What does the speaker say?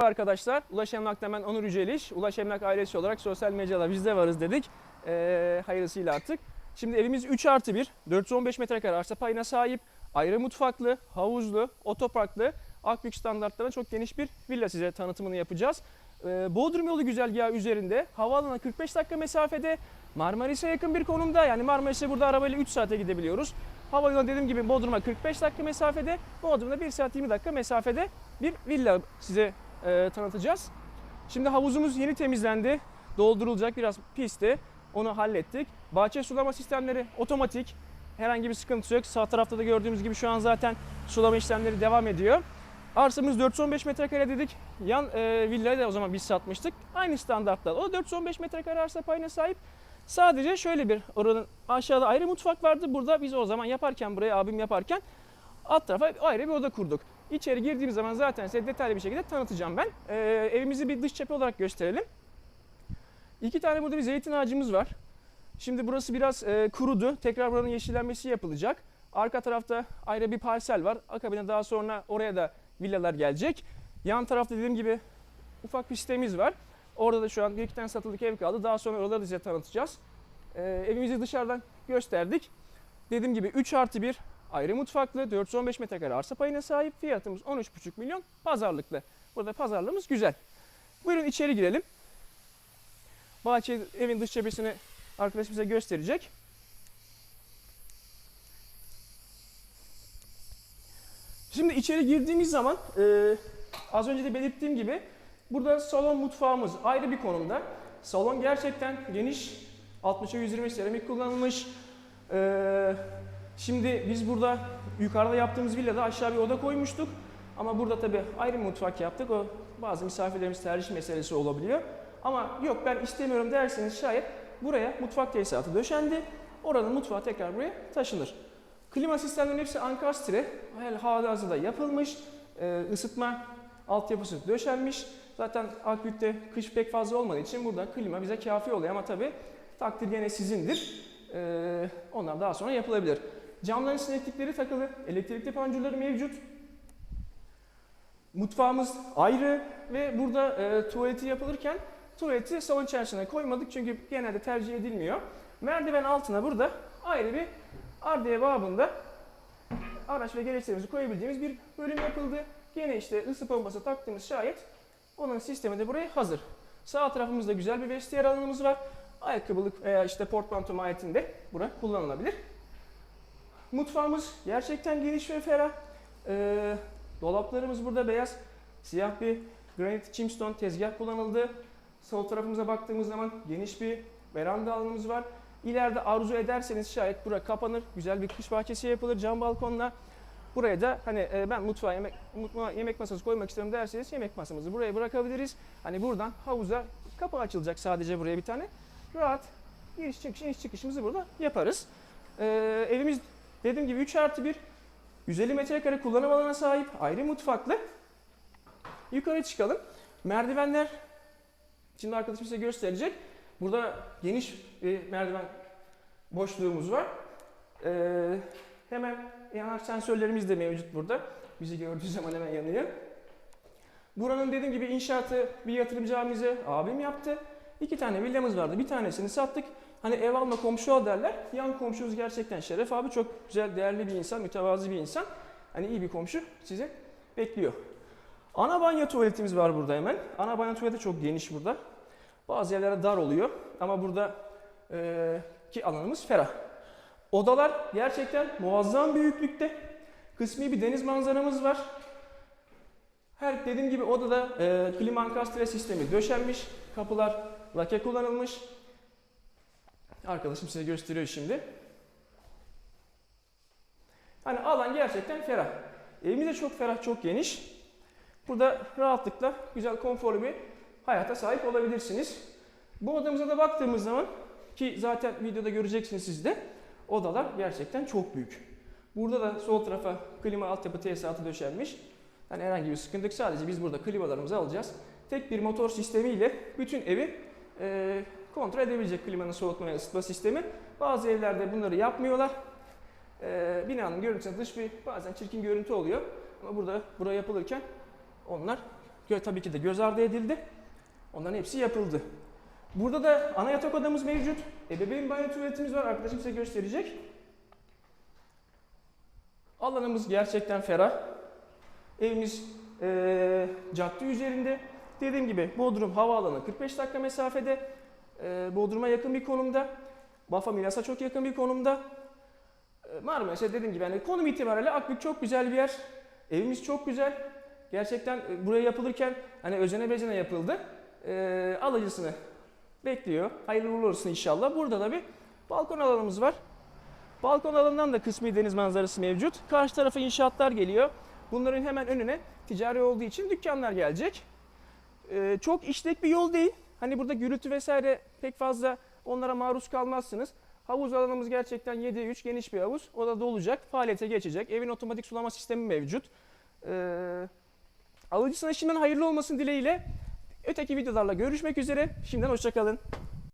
Arkadaşlar Ulaş Emlak'ta ben Onur Yüceliş. Ulaş Emlak ailesi olarak sosyal medyada biz de varız dedik. Ee, hayırlısıyla attık. Şimdi evimiz 3 artı 1. 415 metrekare arsa payına sahip. Ayrı mutfaklı, havuzlu, otoparklı, Akbük standartlarına çok geniş bir villa size tanıtımını yapacağız. Ee, Bodrum yolu güzergahı üzerinde, havaalanına 45 dakika mesafede, Marmaris'e yakın bir konumda. Yani Marmaris'e burada arabayla 3 saate gidebiliyoruz. Havalimanı dediğim gibi Bodrum'a 45 dakika mesafede, Bodrum'da 1 saat 20 dakika mesafede bir villa size e, tanıtacağız. Şimdi havuzumuz yeni temizlendi. Doldurulacak biraz pisti. Onu hallettik. Bahçe sulama sistemleri otomatik. Herhangi bir sıkıntı yok. Sağ tarafta da gördüğümüz gibi şu an zaten sulama işlemleri devam ediyor. Arsamız 415 metrekare dedik. Yan e, villayı da o zaman biz satmıştık. Aynı standartlar. O 415 metrekare arsa payına sahip. Sadece şöyle bir oranın aşağıda ayrı mutfak vardı. Burada biz o zaman yaparken buraya abim yaparken alt tarafa ayrı bir oda kurduk. İçeri girdiğimiz zaman zaten size detaylı bir şekilde tanıtacağım ben. Ee, evimizi bir dış cephe olarak gösterelim. İki tane burada bir zeytin ağacımız var. Şimdi burası biraz e, kurudu. Tekrar buranın yeşillenmesi yapılacak. Arka tarafta ayrı bir parsel var. Akabinde daha sonra oraya da villalar gelecek. Yan tarafta dediğim gibi ufak bir sitemiz var. Orada da şu an bir iki tane satılık ev kaldı. Daha sonra oraları da size tanıtacağız. Ee, evimizi dışarıdan gösterdik. Dediğim gibi 3 artı 1 ayrı mutfaklı 415 metrekare arsa payına sahip. Fiyatımız 13,5 milyon pazarlıklı. Burada pazarlığımız güzel. Buyurun içeri girelim. Bahçe evin dış cephesini arkadaş bize gösterecek. Şimdi içeri girdiğimiz zaman e, az önce de belirttiğim gibi burada salon mutfağımız ayrı bir konumda. Salon gerçekten geniş. 60'a 120 seramik kullanılmış. E, şimdi biz burada yukarıda yaptığımız villada aşağı bir oda koymuştuk. Ama burada tabi ayrı bir mutfak yaptık. O bazı misafirlerimiz tercih meselesi olabiliyor. Ama yok ben istemiyorum derseniz şayet buraya mutfak tesisatı döşendi. Oranın mutfağı tekrar buraya taşınır. Klima sistemlerinin hepsi ankastre. Halihazırda yapılmış. Ee, ısıtma altyapısı döşenmiş. Zaten Akbük'te kış pek fazla olmadığı için burada klima bize kafi oluyor ama tabi takdir gene sizindir. Ee, onlar daha sonra yapılabilir. Camların sineklikleri takılı. Elektrikli panjurları mevcut. Mutfağımız ayrı ve burada e, tuvaleti yapılırken tuvaleti salon içerisine koymadık çünkü genelde tercih edilmiyor. Merdiven altına burada ayrı bir ardiye babında araç ve gereçlerimizi koyabildiğimiz bir bölüm yapıldı. Gene işte ısı pompası taktığımız şayet onun sistemi de buraya hazır. Sağ tarafımızda güzel bir vestiyer alanımız var. Ayakkabılık veya işte portmanto mahiyetinde bura kullanılabilir. Mutfağımız gerçekten geniş ve ferah. Ee, dolaplarımız burada beyaz. Siyah bir granit chimstone tezgah kullanıldı. Sol tarafımıza baktığımız zaman geniş bir veranda alanımız var. İleride arzu ederseniz şayet bura kapanır. Güzel bir kış bahçesi yapılır cam balkonla. Buraya da hani e, ben mutfağa yemek, mutfağa yemek masası koymak istiyorum derseniz yemek masamızı buraya bırakabiliriz. Hani buradan havuza kapı açılacak sadece buraya bir tane. Rahat giriş çıkış iniş çıkışımızı burada yaparız. Ee, evimiz dediğim gibi 3 artı 1 150 metrekare kullanım alanına sahip ayrı mutfaklı. Yukarı çıkalım. Merdivenler şimdi arkadaşım size gösterecek. Burada geniş bir merdiven boşluğumuz var. Ee, hemen yanar sensörlerimiz de mevcut burada. Bizi gördüğü zaman hemen yanıyor. Buranın dediğim gibi inşaatı bir yatırımcı abimize abim yaptı. İki tane villamız vardı. Bir tanesini sattık. Hani ev alma komşu al derler. Yan komşumuz gerçekten Şeref abi çok güzel, değerli bir insan, mütevazı bir insan. Hani iyi bir komşu size bekliyor. Ana banyo tuvaletimiz var burada hemen. Ana banyo tuvaleti çok geniş burada. Bazı yerlerde dar oluyor ama burada e, ki alanımız ferah. Odalar gerçekten muazzam büyüklükte. Kısmi bir deniz manzaramız var. Her dediğim gibi odada e, klima ankastre sistemi döşenmiş. Kapılar lake kullanılmış. Arkadaşım size gösteriyor şimdi. Hani alan gerçekten ferah. Evimiz de çok ferah, çok geniş. Burada rahatlıkla güzel, konforlu bir hayata sahip olabilirsiniz. Bu odamıza da baktığımız zaman ki zaten videoda göreceksiniz siz de odalar gerçekten çok büyük. Burada da sol tarafa klima altyapı tesisatı döşenmiş. Yani herhangi bir sıkıntı. Sadece biz burada klimalarımızı alacağız. Tek bir motor sistemiyle bütün evi e, kontrol edebilecek klimanın soğutma ve ısıtma sistemi. Bazı evlerde bunları yapmıyorlar. E, binanın görüntüsü dış bir bazen çirkin görüntü oluyor. Ama burada buraya yapılırken onlar tabii ki de göz ardı edildi. Onların hepsi yapıldı. Burada da ana yatak odamız mevcut. Ebeveyn banyo tuvaletimiz var. Arkadaşım size gösterecek. Alanımız gerçekten ferah. Evimiz eee cadde üzerinde. Dediğim gibi Bodrum havaalanı 45 dakika mesafede. Eee Bodrum'a yakın bir konumda. Bafa Milas'a çok yakın bir konumda. Eee, Marmaris'e dediğim gibi yani konum itibariyle Akbük çok güzel bir yer. Evimiz çok güzel. Gerçekten e, buraya yapılırken hani özene bezene yapıldı. Eee, alıcısını bekliyor. Hayırlı uğurlu olsun inşallah. Burada da bir balkon alanımız var. Balkon alanından da kısmi deniz manzarası mevcut. Karşı tarafa inşaatlar geliyor. Bunların hemen önüne ticari olduğu için dükkanlar gelecek. Ee, çok işlek bir yol değil. Hani burada gürültü vesaire pek fazla onlara maruz kalmazsınız. Havuz alanımız gerçekten 7'ye 3 geniş bir havuz. O da dolacak, faaliyete geçecek. Evin otomatik sulama sistemi mevcut. Ee, alıcısına şimdiden hayırlı olmasın dileğiyle öteki videolarla görüşmek üzere. Şimdiden hoşçakalın.